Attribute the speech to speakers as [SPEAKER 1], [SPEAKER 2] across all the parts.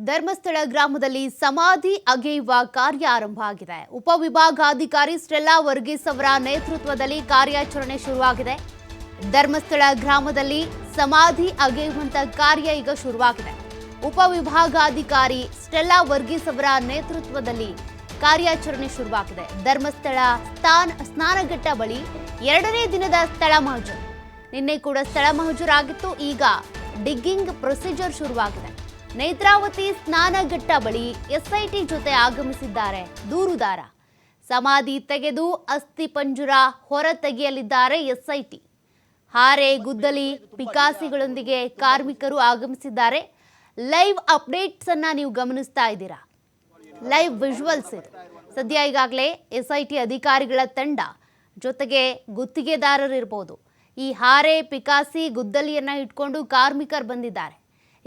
[SPEAKER 1] ಧರ್ಮಸ್ಥಳ ಗ್ರಾಮದಲ್ಲಿ ಸಮಾಧಿ ಅಗೆಯುವ ಕಾರ್ಯ ಆರಂಭ ಆಗಿದೆ. ಉಪವಿಭಾಗಾಧಿಕಾರಿ ಸ್ಟೆಲ್ಲಾ ವರ್ಗೀಸ್ ಅವರ ನೇತೃತ್ವದಲ್ಲಿ ಕಾರ್ಯಾಚರಣೆ ಶುರುವಾಗಿದೆ. ಧರ್ಮಸ್ಥಳ ಗ್ರಾಮದಲ್ಲಿ ಸಮಾಧಿ ಅಗೆಯುವಂತ ಕಾರ್ಯ ಈಗ ಶುರುವಾಗಿದೆ. ಉಪವಿಭಾಗಾಧಿಕಾರಿ ಸ್ಟೆಲ್ಲಾ ವರ್ಗೀಸ್ ಅವರ ನೇತೃತ್ವದಲ್ಲಿ ಕಾರ್ಯಾಚರಣೆ ಶುರುವಾಗಿದೆ. ಧರ್ಮಸ್ಥಳ ಸ್ಥಾನ ಸ್ನಾನಘಟ್ಟ ಬಳಿ ಎರಡನೇ ದಿನದ ಸ್ಥಳ ಮಹಜರು. ನಿನ್ನೆ ಕೂಡ ಸ್ಥಳ ಮಹಜೂರಾಗಿತ್ತು. ಈಗ ಡಿಗ್ಗಿಂಗ್ ಪ್ರೊಸೀಜರ್ ಶುರುವಾಗಿದೆ. ನೇತ್ರಾವತಿ ಸ್ನಾನಘಟ್ಟ ಬಳಿ ಎಸ್ಐಟಿ ಜೊತೆ ಆಗಮಿಸಿದ್ದಾರೆ. ದೂರುದಾರ. ಸಮಾಧಿ ತೆಗೆದು ಅಸ್ಥಿ ಪಂಜುರ ಹೊರ ತೆಗೆಯಲಿದ್ದಾರೆ ಎಸ್ಐಟಿ. ಹಾರೆ ಗುದ್ದಲಿ ಪಿಕಾಸಿಗಳೊಂದಿಗೆ ಕಾರ್ಮಿಕರು ಆಗಮಿಸಿದ್ದಾರೆ. ಲೈವ್ ಅಪ್ಡೇಟ್ಸ್ ಅನ್ನ ನೀವು ಗಮನಿಸ್ತಾ ಇದ್ದೀರಾ? ಲೈವ್ ವಿಜುವಲ್ಸ್ ಇದು. ಸದ್ಯ ಈಗಾಗಲೇ ಎಸ್ ಐ ಟಿ ಅಧಿಕಾರಿಗಳ ತಂಡ ಜೊತೆಗೆ ಗುತ್ತಿಗೆದಾರರು ಇರ್ಬೋದು ಈ ಹಾರೆ, ಪಿಕಾಸಿ, ಗುದ್ದಲಿಯನ್ನ ಇಟ್ಕೊಂಡು ಕಾರ್ಮಿಕರು ಬಂದಿದ್ದಾರೆ.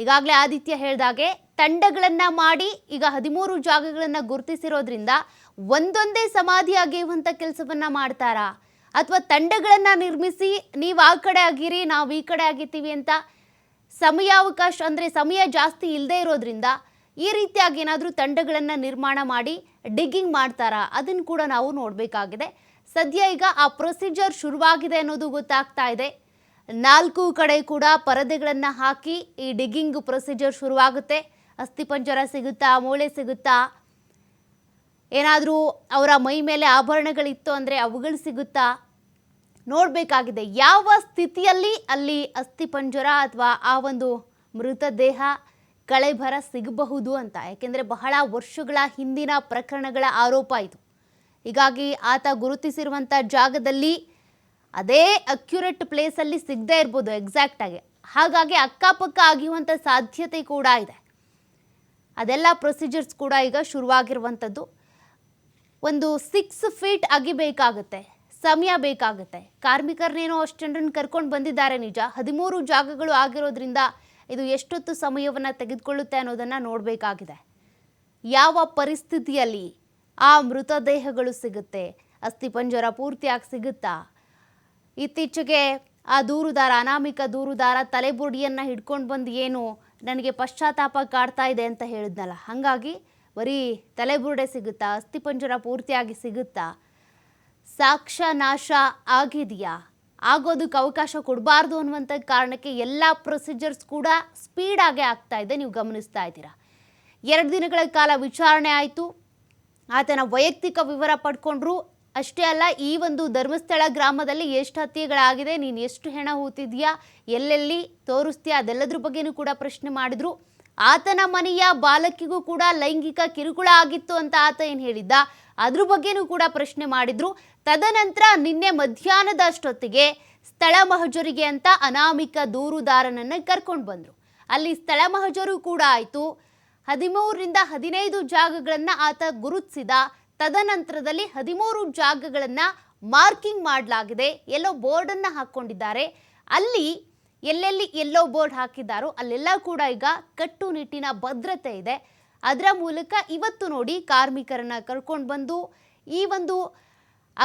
[SPEAKER 1] ಈಗಾಗಲೇ ಆದಿತ್ಯ ಹೇಳ್ದಾಗೆ ತಂಡಗಳನ್ನ ಮಾಡಿ ಈಗ ಹದಿಮೂರು ಜಾಗಗಳನ್ನ ಗುರುತಿಸಿರೋದ್ರಿಂದ ಒಂದೊಂದೇ ಸಮಾಧಿ ಆಗಿರುವಂಥ ಕೆಲಸವನ್ನ ಮಾಡ್ತಾರಾ? ಅಥವಾ ತಂಡಗಳನ್ನ ನಿರ್ಮಿಸಿ ನೀವು ಆ ಕಡೆ ಆಗಿರಿ, ನಾವು ಈ ಕಡೆ ಆಗಿರ್ತೀವಿ ಅಂತ ಸಮಯಾವಕಾಶ ಅಂದರೆ ಸಮಯ ಜಾಸ್ತಿ ಇಲ್ಲದೆ ಇರೋದ್ರಿಂದ ಈ ರೀತಿಯಾಗಿ ಏನಾದರೂ ತಂಡಗಳನ್ನು ನಿರ್ಮಾಣ ಮಾಡಿ ಡಿಗ್ಗಿಂಗ್ ಮಾಡ್ತಾರಾ? ಅದನ್ನು ಕೂಡ ನಾವು ನೋಡಬೇಕಾಗಿದೆ. ಸದ್ಯ ಈಗ ಆ ಪ್ರೊಸೀಜರ್ ಶುರುವಾಗಿದೆ ಅನ್ನೋದು ಗೊತ್ತಾಗ್ತಾ ಇದೆ. ನಾಲ್ಕು ಕಡೆ ಕೂಡ ಪರದೆಗಳನ್ನು ಹಾಕಿ ಈ ಡಿಗ್ಗಿಂಗ್ ಪ್ರೊಸೀಜರ್ ಶುರುವಾಗುತ್ತೆ. ಅಸ್ಥಿಪಂಜರ ಸಿಗುತ್ತಾ, ಮೂಳೆ ಸಿಗುತ್ತಾ? ಏನಾದರೂ ಅವರ ಮೈ ಮೇಲೆ ಆಭರಣಗಳಿತ್ತು ಅಂದರೆ ಅವುಗಳು ಸಿಗುತ್ತಾ? ನೋಡಬೇಕಾಗಿದೆ, ಯಾವ ಸ್ಥಿತಿಯಲ್ಲಿ ಅಲ್ಲಿ ಅಸ್ಥಿಪಂಜರ ಅಥವಾ ಆ ಒಂದು ಮೃತದೇಹ ಕಳೆಭರ ಸಿಗಬಹುದು ಅಂತ? ಯಾಕೆಂದರೆ ಬಹಳ ವರ್ಷಗಳ ಹಿಂದಿನ ಪ್ರಕರಣಗಳ ಆರೋಪ ಇದು. ಹೀಗಾಗಿ ಆತ ಗುರುತಿಸಿರುವಂಥ ಜಾಗದಲ್ಲಿ ಅದೇ ಅಕ್ಯುರೇಟ್ ಪ್ಲೇಸಲ್ಲಿ ಸಿಗದೇ ಇರ್ಬೋದು ಎಕ್ಸಾಕ್ಟಾಗಿ ಹಾಗಾಗಿ ಅಕ್ಕಪಕ್ಕ ಆಗಿರುವಂಥ ಸಾಧ್ಯತೆ ಕೂಡ ಇದೆ. ಅದೆಲ್ಲ ಪ್ರೊಸೀಜರ್ಸ್ ಕೂಡ ಈಗ ಶುರುವಾಗಿರುವಂಥದ್ದು ಒಂದು ಸಿಕ್ಸ್ ಫೀಟ್ ಅಗಿಬೇಕಾಗುತ್ತೆ ಸಮಯ ಬೇಕಾಗುತ್ತೆ. ಕಾರ್ಮಿಕರನ್ನೇನೋ ಅಷ್ಟು ಜನರನ್ನು ಕರ್ಕೊಂಡು ಬಂದಿದ್ದಾರೆ ನಿಜ. ಹದಿಮೂರು ಜಾಗಗಳು ಆಗಿರೋದ್ರಿಂದ ಇದು ಎಷ್ಟೊತ್ತು ಸಮಯವನ್ನು ತೆಗೆದುಕೊಳ್ಳುತ್ತೆ ಅನ್ನೋದನ್ನು ನೋಡಬೇಕಾಗಿದೆ. ಯಾವ ಪರಿಸ್ಥಿತಿಯಲ್ಲಿ ಆ ಮೃತದೇಹಗಳು ಸಿಗುತ್ತೆ ಅಸ್ಥಿಪಂಜರ ಪೂರ್ತಿಯಾಗಿ ಸಿಗುತ್ತಾ? ಇತ್ತೀಚೆಗೆ ಆ ದೂರುದಾರ, ಅನಾಮಿಕ ದೂರುದಾರ ತಲೆಬುರುಡಿಯನ್ನು ಹಿಡ್ಕೊಂಡು ಬಂದು ಏನು ನನಗೆ ಪಶ್ಚಾತ್ತಾಪ ಕಾಡ್ತಾ ಇದೆ ಅಂತ ಹೇಳಿದ್ನಲ್ಲ. ಹಾಗಾಗಿ ಬರೀ ತಲೆಬುರುಡೆ ಸಿಗುತ್ತಾ ಅಸ್ಥಿಪಂಜರ ಪೂರ್ತಿಯಾಗಿ ಸಿಗುತ್ತಾ, ಸಾಕ್ಷ್ಯ ನಾಶ ಆಗಿದೆಯಾ? ಆಗೋದಕ್ಕೆ ಅವಕಾಶ ಕೊಡಬಾರ್ದು ಅನ್ನುವಂಥ ಕಾರಣಕ್ಕೆ ಎಲ್ಲ ಪ್ರೊಸೀಜರ್ಸ್ ಕೂಡ ಸ್ಪೀಡಾಗೆ ಆಗ್ತಾ ಇದೆ, ನೀವು ಗಮನಿಸ್ತಾ ಇದ್ದೀರಾ. ಎರಡು ದಿನಗಳ ಕಾಲ ವಿಚಾರಣೆ ಆಯಿತು. ಆತನ ವೈಯಕ್ತಿಕ ವಿವರ ಪಡ್ಕೊಂಡ್ರು ಅಷ್ಟೇ ಅಲ್ಲ, ಈ ಒಂದು ಧರ್ಮಸ್ಥಳ ಗ್ರಾಮದಲ್ಲಿ ಎಷ್ಟು ಹತ್ಯೆಗಳಾಗಿದೆ, ನೀನು ಎಷ್ಟು ಹೆಣ ಹೂತಿದ್ಯಾ, ಎಲ್ಲೆಲ್ಲಿ ತೋರಿಸ್ತೀಯಾ, ಅದೆಲ್ಲದ್ರ ಬಗ್ಗೆನೂ ಕೂಡ ಪ್ರಶ್ನೆ ಮಾಡಿದ್ರು. ಆತನ ಮನೆಯ ಬಾಲಕಿಗೂ ಕೂಡ ಲೈಂಗಿಕ ಕಿರುಕುಳ ಆಗಿತ್ತು ಅಂತ ಆತ ಏನು ಹೇಳಿದ್ದ, ಅದ್ರ ಬಗ್ಗೆನೂ ಕೂಡ ಪ್ರಶ್ನೆ ಮಾಡಿದ್ರು. ತದನಂತರ ನಿನ್ನೆ ಮಧ್ಯಾಹ್ನದ ಅಷ್ಟೊತ್ತಿಗೆ ಸ್ಥಳ ಮಹಜರಿಗೆ ಅಂತ ಅನಾಮಿಕ ದೂರುದಾರನನ್ನ ಕರ್ಕೊಂಡು ಬಂದ್ರು. ಅಲ್ಲಿ ಸ್ಥಳ ಮಹಜರು ಕೂಡ ಆಯಿತು. ಹದಿಮೂರರಿಂದ ಹದಿನೈದು ಜಾಗಗಳನ್ನು ಆತ ಗುರುತಿಸಿದ ತದನಂತರದಲ್ಲಿ ಹದಿಮೂರು ಜಾಗಗಳನ್ನು ಮಾರ್ಕಿಂಗ್ ಮಾಡಲಾಗಿದೆ. ಎಲ್ಲೋ ಬೋರ್ಡನ್ನು ಹಾಕ್ಕೊಂಡಿದ್ದಾರೆ. ಅಲ್ಲಿ ಎಲ್ಲೆಲ್ಲಿ ಎಲ್ಲೋ ಬೋರ್ಡ್ ಹಾಕಿದ್ದಾರೋ ಅಲ್ಲೆಲ್ಲ ಕೂಡ ಈಗ ಕಟ್ಟುನಿಟ್ಟಿನ ಭದ್ರತೆ ಇದೆ. ಅದರ ಮೂಲಕ ಇವತ್ತು ನೋಡಿ ಕಾರ್ಮಿಕರನ್ನು ಕರ್ಕೊಂಡು ಬಂದು ಈ ಒಂದು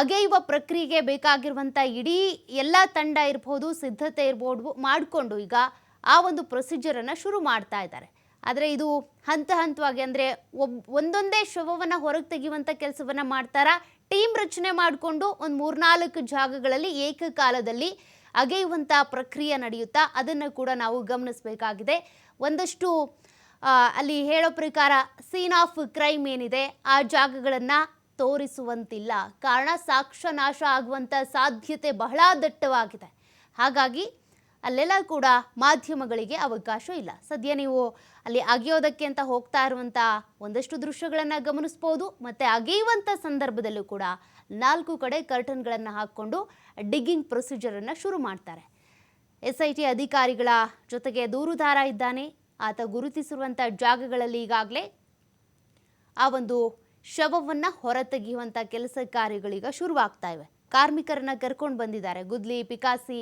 [SPEAKER 1] ಅಗೆಯುವ ಪ್ರಕ್ರಿಯೆಗೆ ಬೇಕಾಗಿರುವಂಥ ಇಡೀ ಎಲ್ಲ ತಂಡ ಇರ್ಬೋದು, ಸಿದ್ಧತೆ ಇರ್ಬೋದು, ಮಾಡಿಕೊಂಡು ಈಗ ಆ ಒಂದು ಪ್ರೊಸೀಜರನ್ನು ಶುರು ಮಾಡ್ತಾ ಇದ್ದಾರೆ. ಆದರೆ ಇದು ಹಂತ ಹಂತವಾಗಿ ಅಂದರೆ ಒಬ್ ಒಂದೊಂದೇ ಶವವನ್ನು ಹೊರಗೆ ತೆಗೆಯುವಂಥ ಕೆಲಸವನ್ನು ಮಾಡ್ತಾರಾ. ಟೀಮ್ ರಚನೆ ಮಾಡಿಕೊಂಡು ಒಂದು ಮೂರ್ನಾಲ್ಕು ಜಾಗಗಳಲ್ಲಿ ಏಕಕಾಲದಲ್ಲಿ ಅಗೆಯುವಂಥ ಪ್ರಕ್ರಿಯೆ ನಡೆಯುತ್ತಾ ಅದನ್ನು ಕೂಡ ನಾವು ಗಮನಿಸಬೇಕಾಗಿದೆ. ಒಂದಷ್ಟು ಅಲ್ಲಿ ಹೇಳೋ ಪ್ರಕಾರ ಸೀನ್ ಆಫ್ ಕ್ರೈಮ್ ಏನಿದೆ ಆ ಜಾಗಗಳನ್ನು ತೋರಿಸುವಂತಿಲ್ಲ. ಕಾರಣ ಸಾಕ್ಷ್ಯ ನಾಶ ಆಗುವಂಥ ಸಾಧ್ಯತೆ ಬಹಳ ದಟ್ಟವಾಗಿದೆ. ಹಾಗಾಗಿ ಅಲ್ಲೆಲ್ಲ ಕೂಡ ಮಾಧ್ಯಮಗಳಿಗೆ ಅವಕಾಶ ಇಲ್ಲ. ಸದ್ಯ ನೀವು ಅಲ್ಲಿ ಅಗೆಯೋದಕ್ಕೆ ಅಂತ ಹೋಗ್ತಾ ಇರುವಂಥ ಒಂದಷ್ಟು ದೃಶ್ಯಗಳನ್ನು ಗಮನಿಸ್ಬೋದು. ಮತ್ತು ಅಗೆಯುವಂಥ ಸಂದರ್ಭದಲ್ಲೂ ಕೂಡ ನಾಲ್ಕು ಕಡೆ ಕರ್ಟನ್ಗಳನ್ನು ಹಾಕ್ಕೊಂಡು ಡಿಗ್ಗಿಂಗ್ ಪ್ರೊಸೀಜರನ್ನು ಶುರು ಮಾಡ್ತಾರೆ. ಎಸ್ ಐ ಟಿ ಅಧಿಕಾರಿಗಳ ಜೊತೆಗೆ ದೂರುದಾರ ಇದ್ದಾನೆ. ಆತ ಗುರುತಿಸಿರುವಂಥ ಜಾಗಗಳಲ್ಲಿ ಈಗಾಗಲೇ ಆ ಒಂದು ಶವವನ್ನು ಹೊರತೆಗೆಯುವಂಥ ಕೆಲಸ ಕಾರ್ಯಗಳೀಗ ಶುರುವಾಗ್ತಾ ಇವೆ. ಕಾರ್ಮಿಕರನ್ನ ಕರ್ಕೊಂಡು ಬಂದಿದ್ದಾರೆ. ಗುದ್ಲಿ, ಪಿಕಾಸಿ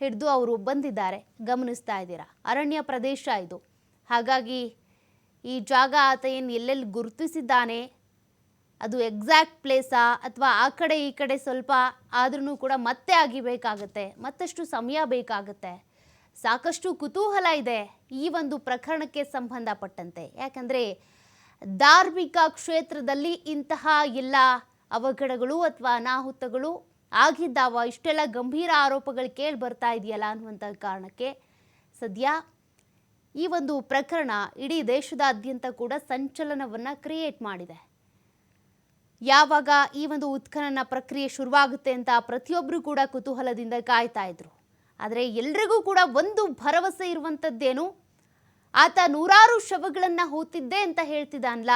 [SPEAKER 1] ಹಿಡಿದು ಅವರು ಬಂದಿದ್ದಾರೆ. ಗಮನಿಸ್ತಾ ಇದ್ದೀರಾ? ಅರಣ್ಯ ಪ್ರದೇಶ ಇದು. ಹಾಗಾಗಿ ಈ ಜಾಗ ಆತ ಏನು ಎಲ್ಲೆಲ್ಲಿ ಗುರುತಿಸಿದ್ದಾನೆ? ಅದು ಎಕ್ಸಾಕ್ಟ್ ಪ್ಲೇಸಾ ಅಥವಾ ಆ ಕಡೆ ಈ ಕಡೆ ಸ್ವಲ್ಪ ಆದ್ರೂ ಕೂಡ ಮತ್ತೆ ಆಗಿಬೇಕಾಗತ್ತೆ. ಮತ್ತಷ್ಟು ಸಮಯ ಬೇಕಾಗುತ್ತೆ. ಸಾಕಷ್ಟು ಕುತೂಹಲ ಇದೆ ಈ ಒಂದು ಪ್ರಕರಣಕ್ಕೆ ಸಂಬಂಧಪಟ್ಟಂತೆ. ಯಾಕಂದರೆ ಧಾರ್ಮಿಕ ಕ್ಷೇತ್ರದಲ್ಲಿ ಇಂತಹ ಎಲ್ಲ ಅವಘಡಗಳು ಅಥವಾ ಅನಾಹುತಗಳು ಆಗಿದ್ದಾವ, ಇಷ್ಟೆಲ್ಲ ಗಂಭೀರ ಆರೋಪಗಳು ಕೇಳಿ ಬರ್ತಾ ಇದೆಯಲ್ಲ ಅನ್ನುವಂಥ ಕಾರಣಕ್ಕೆ ಸದ್ಯ ಈ ಒಂದು ಪ್ರಕರಣ ಇಡೀ ದೇಶದಾದ್ಯಂತ ಕೂಡ ಸಂಚಲನವನ್ನು ಕ್ರಿಯೇಟ್ ಮಾಡಿದೆ. ಯಾವಾಗ ಈ ಒಂದು ಉತ್ಖನನ ಪ್ರಕ್ರಿಯೆ ಶುರುವಾಗುತ್ತೆ ಅಂತ ಪ್ರತಿಯೊಬ್ಬರು ಕೂಡ ಕುತೂಹಲದಿಂದ ಕಾಯ್ತಾ ಇದ್ರು. ಆದರೆ ಎಲ್ರಿಗೂ ಕೂಡ ಒಂದು ಭರವಸೆ ಇರುವಂಥದ್ದೇನು ಆತ ನೂರಾರು ಶವಗಳನ್ನು ಹೂತಿದ್ದೆ ಅಂತ ಹೇಳ್ತಿದ್ದಾನಲ್ಲ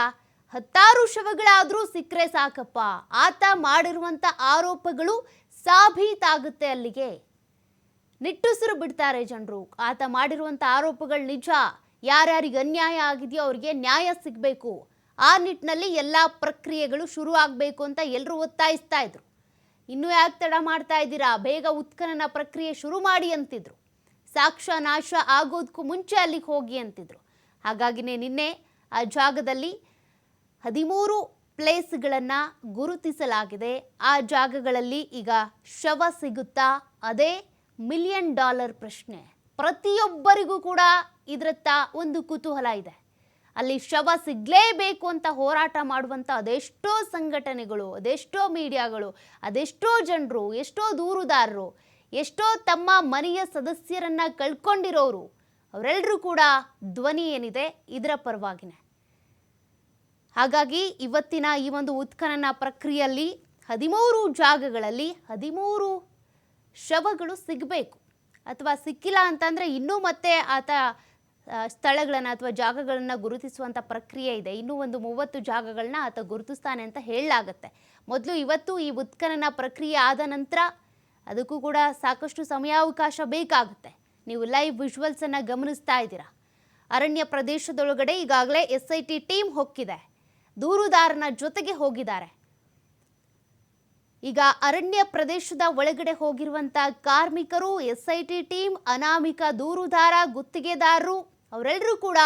[SPEAKER 1] ಹತ್ತಾರು ಶವಗಳಾದರೂ ಸಿಕ್ಕರೆ ಸಾಕಪ್ಪ. ಆತ ಮಾಡಿರುವಂಥ ಆರೋಪಗಳು ಸಾಬೀತಾಗುತ್ತೆ ಅಲ್ಲಿಗೆ. ನಿಟ್ಟುಸಿರು ಬಿಡ್ತಾರೆ ಜನರು. ಆತ ಮಾಡಿರುವಂಥ ಆರೋಪಗಳು ನಿಜ. ಯಾರ್ಯಾರಿಗೆ ಅನ್ಯಾಯ ಆಗಿದೆಯೋ ಅವ್ರಿಗೆ ನ್ಯಾಯ ಸಿಗಬೇಕು. ಆ ನಿಟ್ಟಿನಲ್ಲಿ ಎಲ್ಲ ಪ್ರಕ್ರಿಯೆಗಳು ಶುರು ಆಗಬೇಕು ಅಂತ ಎಲ್ಲರೂ ಒತ್ತಾಯಿಸ್ತಾ ಇದ್ರು. ಇನ್ನೂ ಯಾಕೆ ತಡ ಮಾಡ್ತಾ ಇದ್ದೀರಾ? ಬೇಗ ಉತ್ಖನನ ಪ್ರಕ್ರಿಯೆ ಶುರು ಮಾಡಿ ಅಂತಿದ್ರು. ಸಾಕ್ಷ್ಯ ನಾಶ ಆಗೋದಕ್ಕೂ ಮುಂಚೆ ಅಲ್ಲಿಗೆ ಹೋಗಿ ಅಂತಿದ್ರು. ಹಾಗಾಗಿನೇ ನಿನ್ನೆ ಆ ಜಾಗದಲ್ಲಿ ಹದಿಮೂರು ಪ್ಲೇಸ್ಗಳನ್ನು ಗುರುತಿಸಲಾಗಿದೆ. ಆ ಜಾಗಗಳಲ್ಲಿ ಈಗ ಶವ ಸಿಗುತ್ತಾ ಅದೇ ಮಿಲಿಯನ್ ಡಾಲರ್ ಪ್ರಶ್ನೆ. ಪ್ರತಿಯೊಬ್ಬರಿಗೂ ಕೂಡ ಇದರತ್ತ ಒಂದು ಕುತೂಹಲ ಇದೆ. ಅಲ್ಲಿ ಶವ ಸಿಗಲೇಬೇಕು ಅಂತ ಹೋರಾಟ ಮಾಡುವಂಥ ಅದೆಷ್ಟೋ ಸಂಘಟನೆಗಳು, ಅದೆಷ್ಟೋ ಮೀಡಿಯಾಗಳು, ಅದೆಷ್ಟೋ ಜನರು, ಎಷ್ಟೋ ದೂರುದಾರರು, ಎಷ್ಟೋ ತಮ್ಮ ಮನೆಯ ಸದಸ್ಯರನ್ನ ಕಳ್ಕೊಂಡಿರೋರು ಅವರೆಲ್ಲರೂ ಕೂಡ ಧ್ವನಿ ಏನಿದೆ ಇದರ ಪರವಾಗಿನೇ. ಹಾಗಾಗಿ ಇವತ್ತಿನ ಈ ಒಂದು ಉತ್ಖನನ ಪ್ರಕ್ರಿಯೆಯಲ್ಲಿ ಹದಿಮೂರು ಜಾಗಗಳಲ್ಲಿ ಹದಿಮೂರು ಶವಗಳು ಸಿಗಬೇಕು ಅಥವಾ ಸಿಕ್ಕಿಲ್ಲ ಅಂತಂದರೆ ಇನ್ನೂ ಮತ್ತೆ ಆತ ಸ್ಥಳಗಳನ್ನು ಅಥವಾ ಜಾಗಗಳನ್ನು ಗುರುತಿಸುವಂಥ ಪ್ರಕ್ರಿಯೆ ಇದೆ. ಇನ್ನೂ ಒಂದು ಮೂವತ್ತು ಜಾಗಗಳನ್ನ ಆತ ಗುರುತಿಸ್ತಾನೆ ಅಂತ ಹೇಳಲಾಗತ್ತೆ. ಮೊದಲು ಇವತ್ತು ಈ ಉತ್ಖನನ ಪ್ರಕ್ರಿಯೆ ಆದ ನಂತರ ಅದಕ್ಕೂ ಕೂಡ ಸಾಕಷ್ಟು ಸಮಯಾವಕಾಶ ಬೇಕಾಗುತ್ತೆ. ನೀವು ಲೈವ್ ವಿಜುವಲ್ಸನ್ನು ಗಮನಿಸ್ತಾ ಇದ್ದೀರಾ. ಅರಣ್ಯ ಪ್ರದೇಶದೊಳಗಡೆ ಈಗಾಗಲೇ ಎಸ್ ಐ ಟಿ ಟೀಮ್ ಹೊಕ್ಕಿದೆ. ದೂರುದಾರನ ಜೊತೆಗೆ ಹೋಗಿದ್ದಾರೆ. ಈಗ ಅರಣ್ಯ ಪ್ರದೇಶದ ಒಳಗಡೆ ಹೋಗಿರುವಂತ ಕಾರ್ಮಿಕರು ಎಸ್ ಐ ಟಿ ಟೀಮ್, ಅನಾಮಿಕ ದೂರುದಾರ, ಗುತ್ತಿಗೆದಾರರು, ಅವರೆಲ್ಲರೂ ಕೂಡ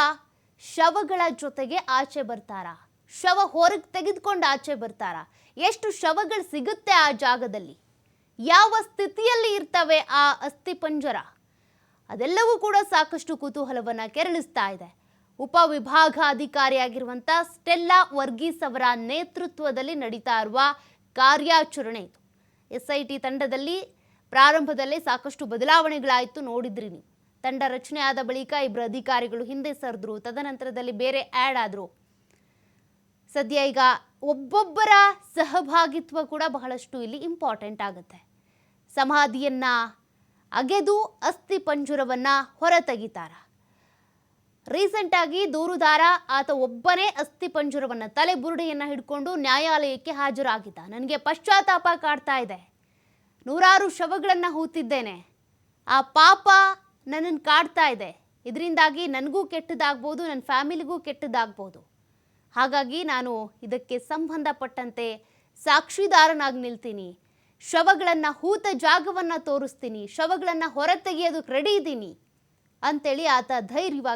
[SPEAKER 1] ಶವಗಳ ಜೊತೆಗೆ ಆಚೆ ಬರ್ತಾರ. ಶವ ಹೊರಗೆ ತೆಗೆದುಕೊಂಡು ಆಚೆ ಬರ್ತಾರ. ಎಷ್ಟು ಶವಗಳು ಸಿಗುತ್ತೆ ಆ ಜಾಗದಲ್ಲಿ? ಯಾವ ಸ್ಥಿತಿಯಲ್ಲಿ ಇರ್ತವೆ ಆ ಅಸ್ಥಿ ಪಂಜರ ಅದೆಲ್ಲವೂ ಕೂಡ ಸಾಕಷ್ಟು ಕುತೂಹಲವನ್ನ ಕೆರಳಿಸ್ತಾ ಇದೆ. ಉಪವಿಭಾಗಾಧಿಕಾರಿಯಾಗಿರುವಂಥ ಸ್ಟೆಲ್ಲಾ ವರ್ಗೀಸ್ ಅವರ ನೇತೃತ್ವದಲ್ಲಿ ನಡೀತಾ ಇರುವ ಕಾರ್ಯಾಚರಣೆ ಇದು. ಎಸ್ ಐ ಟಿ ತಂಡದಲ್ಲಿ ಪ್ರಾರಂಭದಲ್ಲೇ ಸಾಕಷ್ಟು ಬದಲಾವಣೆಗಳಾಯಿತು ನೋಡಿದ್ರಿ ನೀವು. ತಂಡ ರಚನೆ ಆದ ಬಳಿಕ ಇಬ್ಬರು ಅಧಿಕಾರಿಗಳು ಹಿಂದೆ ಸರಿದ್ರು, ತದನಂತರದಲ್ಲಿ ಬೇರೆ ಆ್ಯಡ್ ಆದರು. ಸದ್ಯ ಈಗ ಒಬ್ಬೊಬ್ಬರ ಸಹಭಾಗಿತ್ವ ಕೂಡ ಬಹಳಷ್ಟು ಇಲ್ಲಿ ಇಂಪಾರ್ಟೆಂಟ್ ಆಗುತ್ತೆ. ಸಮಾಧಿಯನ್ನ ಅಗೆದು ಅಸ್ಥಿ ಪಂಜುರವನ್ನ ಹೊರತೆಗಿತಾರ. ರೀಸೆಂಟ್ ಆಗಿ ದೂರುದಾರ ಆತ ಒಬ್ಬನೇ ಅಸ್ಥಿ ಪಂಜುರವನ್ನ ತಲೆ ಬುರುಡೆಯನ್ನ ಹಿಡ್ಕೊಂಡು ನ್ಯಾಯಾಲಯಕ್ಕೆ ಹಾಜರಾಗಿದ್ದ. ನನಗೆ ಪಶ್ಚಾತ್ತಾಪ ಕಾಡ್ತಾ ಇದೆ. ನೂರಾರು ಶವಗಳನ್ನ ಹೂತಿದ್ದೇನೆ. ಆ ಪಾಪ ನನ್ನನ್ನು ಕಾಡ್ತಾ ಇದೆ. ಇದರಿಂದಾಗಿ ನನಗೂ ಕೆಟ್ಟದಾಗ್ಬೋದು ನನ್ನ ಫ್ಯಾಮಿಲಿಗೂ ಕೆಟ್ಟದಾಗ್ಬೋದು. ಹಾಗಾಗಿ ನಾನು ಇದಕ್ಕೆ ಸಂಬಂಧಪಟ್ಟಂತೆ ಸಾಕ್ಷಿದಾರನಾಗಿ ನಿಲ್ತೀನಿ. ಶವಗಳನ್ನು ಹೂತ ಜಾಗವನ್ನು ತೋರಿಸ್ತೀನಿ. ಶವಗಳನ್ನು ಹೊರತೆಗೆಯೋದಕ್ಕೆ ರೆಡಿ ಇದ್ದೀನಿ ಅಂತೇಳಿ ಆತ ಧೈರ್ಯವಾಗಿ